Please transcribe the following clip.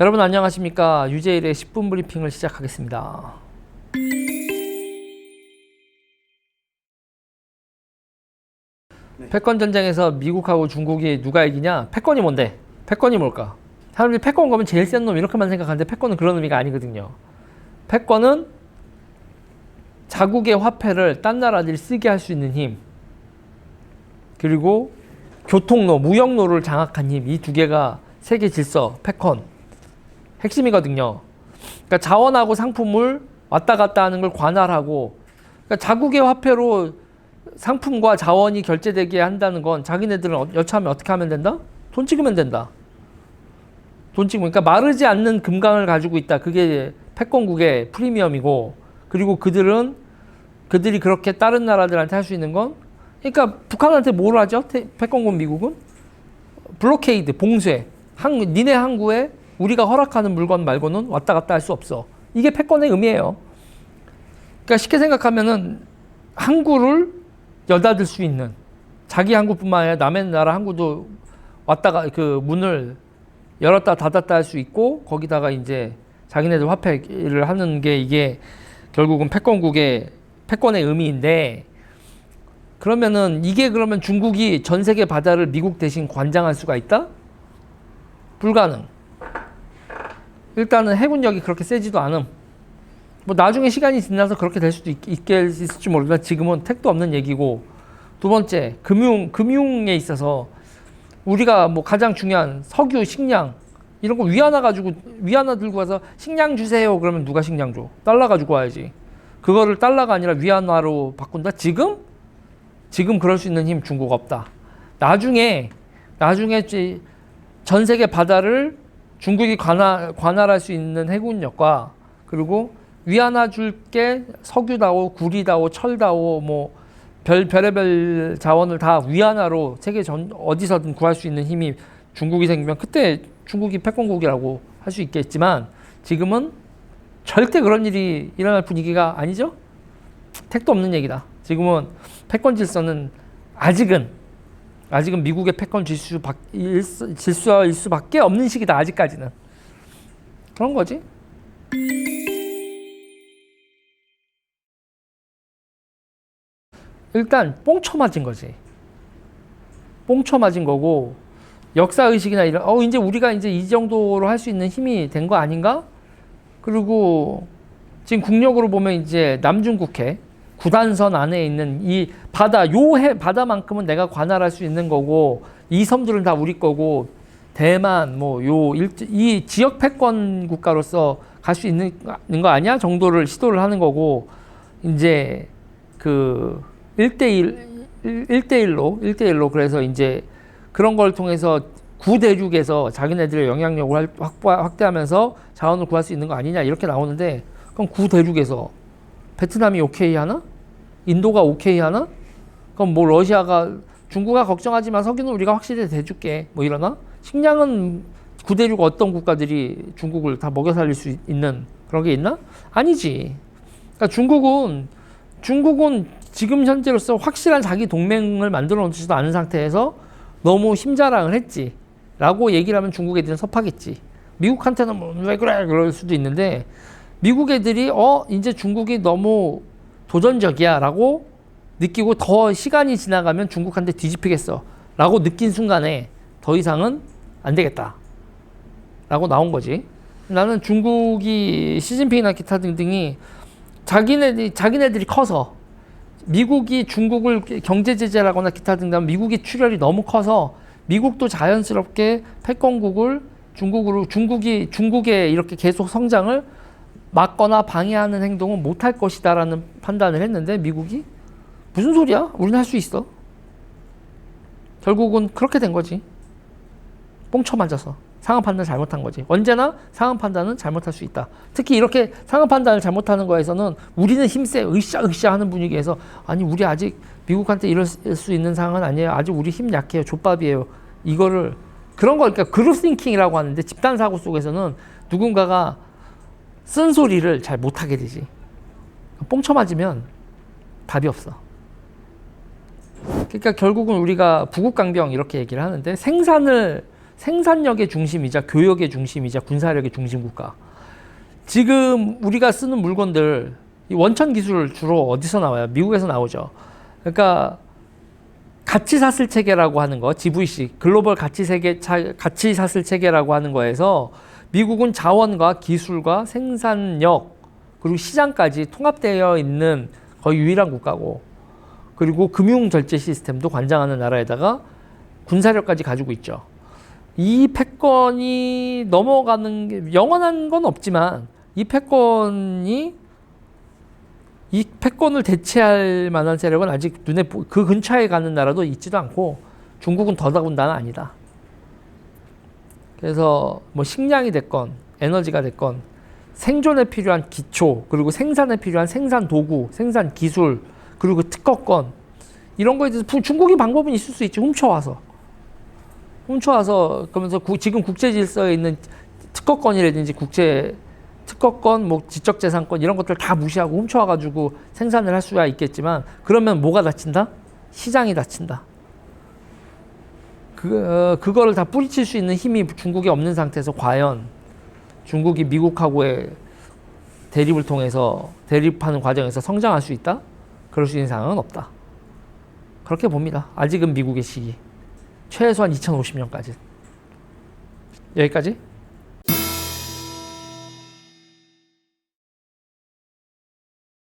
여러분 안녕하십니까 유재일의 10분 브리핑을 시작하겠습니다. 패권 전쟁에서 미국하고 중국이 누가 이기냐? 패권이 뭔데? 패권이 뭘까? 사람들이 패권 거면 제일 센 놈 이렇게만 생각하는데 패권은 그런 의미가 아니거든요. 패권은 자국의 화폐를 딴 나라들이 쓰게 할 수 있는 힘 그리고 교통로, 무역로를 장악한 힘 이 두 개가 세계 질서, 패권 핵심이거든요. 그러니까 자원하고 상품을 왔다 갔다 하는 걸 관할하고 그러니까 자국의 화폐로 상품과 자원이 결제되게 한다는 건 자기네들은 어- 여차하면 어떻게 하면 된다? 돈 찍으면 된다. 돈 찍으면 그러니까 마르지 않는 금강을 가지고 있다. 그게 패권국의 프리미엄이고 그리고 그들은 그들이 그렇게 다른 나라들한테 할 수 있는 건 그러니까 북한한테 뭘 하죠? 태- 패권국 미국은 블로케이드 봉쇄 항 니네 항구에 우리가 허락하는 물건 말고는 왔다 갔다 할 수 없어. 이게 패권의 의미예요. 그러니까 쉽게 생각하면은 항구를 여닫을 수 있는 자기 항구뿐만 아니라 남의 나라 항구도 왔다가 그 문을 열었다 닫았다 할 수 있고 거기다가 이제 자기네들 화폐를 하는 게 이게 결국은 패권국의 패권의 의미인데 그러면은 이게 그러면 중국이 전 세계 바다를 미국 대신 관장할 수가 있다? 불가능. 일단은 해군력이 그렇게 세지도 않음. 뭐 나중에 시간이 지나서 그렇게 될 수도 있, 있을지 모르지만 지금은 택도 없는 얘기고 두 번째 금융 금융에 있어서 우리가 뭐 가장 중요한 석유 식량 이런 거 위안화 가지고 위안화 들고 와서 식량 주세요. 그러면 누가 식량 줘? 달러 가지고 와야지. 그거를 달러가 아니라 위안화로 바꾼다? 지금? 지금 그럴 수 있는 힘 중국 없다. 나중에 나중에 전 세계 바다를 중국이 관할, 관할할 수 있는 해군력과 그리고 위안화 줄게 석유다오, 구리다오, 철다오 뭐 별, 별의별 자원을 다 위안화로 세계 전 어디서든 구할 수 있는 힘이 중국이 생기면 그때 중국이 패권국이라고 할 수 있겠지만 지금은 절대 그런 일이 일어날 분위기가 아니죠. 택도 없는 얘기다. 지금은 패권 질서는 아직은 아직은 미국의 패권 질수 밖, 일- 질서일 수밖에 없는 시기다. 아직까지는 그런 거지. 일단 뽕쳐 맞은 거지. 뽕쳐 맞은 거고 역사 의식이나 이런 어 이제 우리가 이제 이 정도로 할 수 있는 힘이 된 거 아닌가? 그리고 지금 국력으로 보면 이제 남중 국해 구단선 안에 있는 이 바다 요해 바다만큼은 내가 관할할 수 있는 거고 이 섬들은 다 우리 거고 대만 뭐 요 이 지역 패권 국가로서 갈 수 있는 거 아니야 정도를 시도를 하는 거고 이제 그 1대1 1대1로 1대1로 그래서 이제 그런 걸 통해서 구대륙에서 자기네들의 영향력을 할- 확보, 확대하면서 자원을 구할 수 있는 거 아니냐 이렇게 나오는데 그럼 구대륙에서 베트남이 오케이 하나? 인도가 오케이 하나? 그럼 뭐 러시아가 중국아 걱정하지만 석유는 우리가 확실히 대줄게 뭐 이러나? 식량은 구대륙 어떤 국가들이 중국을 다 먹여 살릴 수 있는 그런 게 있나? 아니지. 그러니까 중국은 중국은 지금 현재로서 확실한 자기 동맹을 만들어 놓지도 않은 상태에서 너무 힘자랑을 했지. 라고 얘기를 하면 중국 애들은 섭하겠지. 미국한테는 뭐 왜 그래? 그럴 수도 있는데 미국 애들이 어, 이제 중국이 너무 도전적이야 라고 느끼고 더 시간이 지나가면 중국한테 뒤집히겠어 라고 느낀 순간에 더 이상은 안 되겠다. 라고 나온 거지. 나는 중국이 시진핑이나 기타 등등이 자기네들이 자기네들이 커서 미국이 중국을 경제 제재를 하거나 기타 등등 미국이 출혈이 너무 커서 미국도 자연스럽게 패권국을 중국으로 중국이 중국의 이렇게 계속 성장을 막거나 방해하는 행동은 못할 것이다라는 판단을 했는데 미국이 무슨 소리야? 우리는 할 수 있어. 결국은 그렇게 된 거지. 뽕쳐 맞아서 상황 판단 잘못한 거지. 언제나 상황 판단은 잘못할 수 있다. 특히 이렇게 상황 판단을 잘못하는 거에서는 우리는 힘세 으쌰으쌰 하는 분위기에서 아니 우리 아직 미국한테 이럴 수 있는 상황은 아니에요. 아직 우리 힘 약해요. 족밥이에요. 이거를 그런 거 그러니까 그룹 싱킹이라고 하는데 집단 사고 속에서는 누군가가 쓴 소리를 잘 못하게 되지. 뽕쳐 맞으면 답이 없어. 그러니까 결국은 우리가 부국강병 이렇게 얘기를 하는데 생산을 생산력의 중심이자 교역의 중심이자 군사력의 중심 국가. 지금 우리가 쓰는 물건들 이 원천 기술 주로 어디서 나와요? 미국에서 나오죠. 그러니까 가치 사슬 체계라고 하는 거, GVC 글로벌 가치 세계 차- 가치 사슬 체계라고 하는 거에서 미국은 자원과 기술과 생산력 그리고 시장까지 통합되어 있는 거의 유일한 국가고 그리고 금융 절제 시스템도 관장하는 나라에다가 군사력까지 가지고 있죠. 이 패권이 넘어가는 게 영원한 건 없지만 이 패권이 이 패권을 대체할 만한 세력은 아직 눈에 보- 그 근처에 가는 나라도 있지도 않고 중국은 더더군다나 아니다. 그래서 뭐 식량이 됐건 에너지가 됐건 생존에 필요한 기초 그리고 생산에 필요한 생산 도구, 생산 기술 그리고 특허권 이런 거에 대해서 부- 중국이 방법은 있을 수 있지 훔쳐와서 훔쳐와서 그러면서 구- 지금 국제 질서에 있는 특허권이라든지 국제 특허권, 뭐 지적재산권 이런 것들 다 무시하고 훔쳐와가지고 생산을 할 수야 있겠지만 그러면 뭐가 다친다? 시장이 다친다. 그 어, 그거를 다 뿌리칠 수 있는 힘이 중국에 없는 상태에서 과연 중국이 미국하고의 대립을 통해서 대립하는 과정에서 성장할 수 있다? 그럴 수 있는 상황은 없다. 그렇게 봅니다. 아직은 미국의 시기. 최소한 2050년까지. 여기까지?